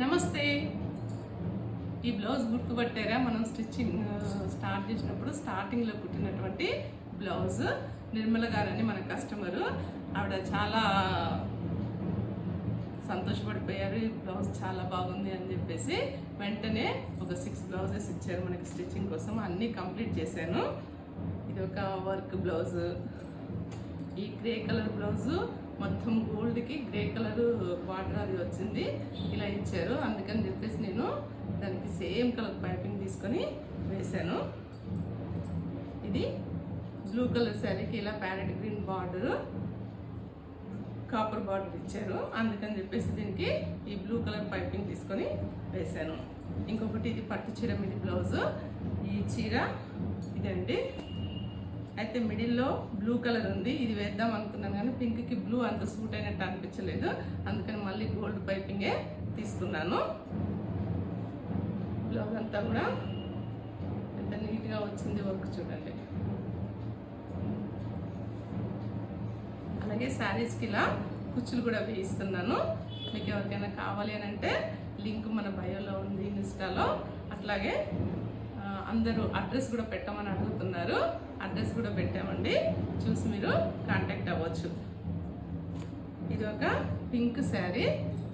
నమస్తే. ఈ బ్లౌజ్ గుర్తుపట్టారా? మనం స్టిచ్చింగ్ స్టార్ట్ చేసినప్పుడు స్టార్టింగ్లో కుట్టినటువంటి బ్లౌజ్ నిర్మల గారని మన కస్టమరు. ఆవిడ చాలా సంతోషపడిపోయారు. ఈ బ్లౌజ్ చాలా బాగుంది అని చెప్పేసి వెంటనే ఒక సిక్స్ బ్లౌజెస్ ఇచ్చారు మనకి స్టిచ్చింగ్ కోసం. అన్నీ కంప్లీట్ చేశాను. ఇది ఒక వర్క్ బ్లౌజ్. ఈ గ్రే కలర్ బ్లౌజు మొత్తం గోల్డ్కి గ్రే కలర్ బార్డర్ అది వచ్చింది. ఇచ్చారు అందుకని చెప్పేసి నేను దానికి సేమ్ కలర్ పైపింగ్ తీసుకొని వేశాను. ఇది బ్లూ కలర్ శారీకి ఇలా parrot green border copper border ఇచ్చారు. అందుకని చెప్పేసి దీనికి ఈ బ్లూ కలర్ పైపింగ్ తీసుకొని వేశాను. ఇంకొకటి ఇది పట్టు చీర మీద బ్లౌజ్. ఈ చీర ఇదండి. అయితే మిడిల్లో బ్లూ కలర్ ఉంది. ఇది వేద్దాం అనుకున్నాను కానీ పింక్కి బ్లూ అంత సూట్ అయినట్టు అనిపించలేదు. అందుకని మళ్ళీ గోల్డ్ పైపింగే చూపిస్తున్నాను బ్లాగ్ అంతా కూడా ఎంత నీట్గా వచ్చింది వర్క్ చూడండి. అలాగే శారీస్కి ఇలా కుచ్చులు కూడా వేయిస్తున్నాను. మీకు ఎవరికైనా కావాలి అని అంటే లింక్ మన బయోలో ఉంది ఇన్స్టాలో. అట్లాగే అందరూ అడ్రస్ కూడా పెట్టమని అడుగుతున్నారు. అడ్రస్ కూడా పెట్టామండి. చూసి మీరు కాంటాక్ట్ అవ్వచ్చు. ఇది ఒక పింక్ శారీ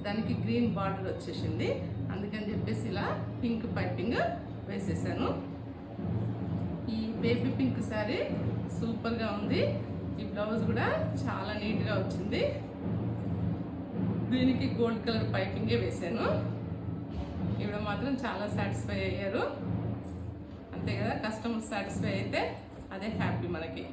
దానికి గ్రీన్ బార్డర్ వచ్చేసింది. అందుకని చెప్పేసి ఇలా పింక్ పైపింగ్ వేసేసాను. ఈ బేబీ పింక్ శారీ సూపర్గా ఉంది. ఈ బ్లౌజ్ కూడా చాలా నీట్గా వచ్చింది. దీనికి గోల్డ్ కలర్ పైపింగే వేసాను. ఇవిడ మాత్రం చాలా సాటిస్ఫై అయ్యారు. అంతే కదా కస్టమర్ సాటిస్ఫై అయితే అదే హ్యాపీ మనకి.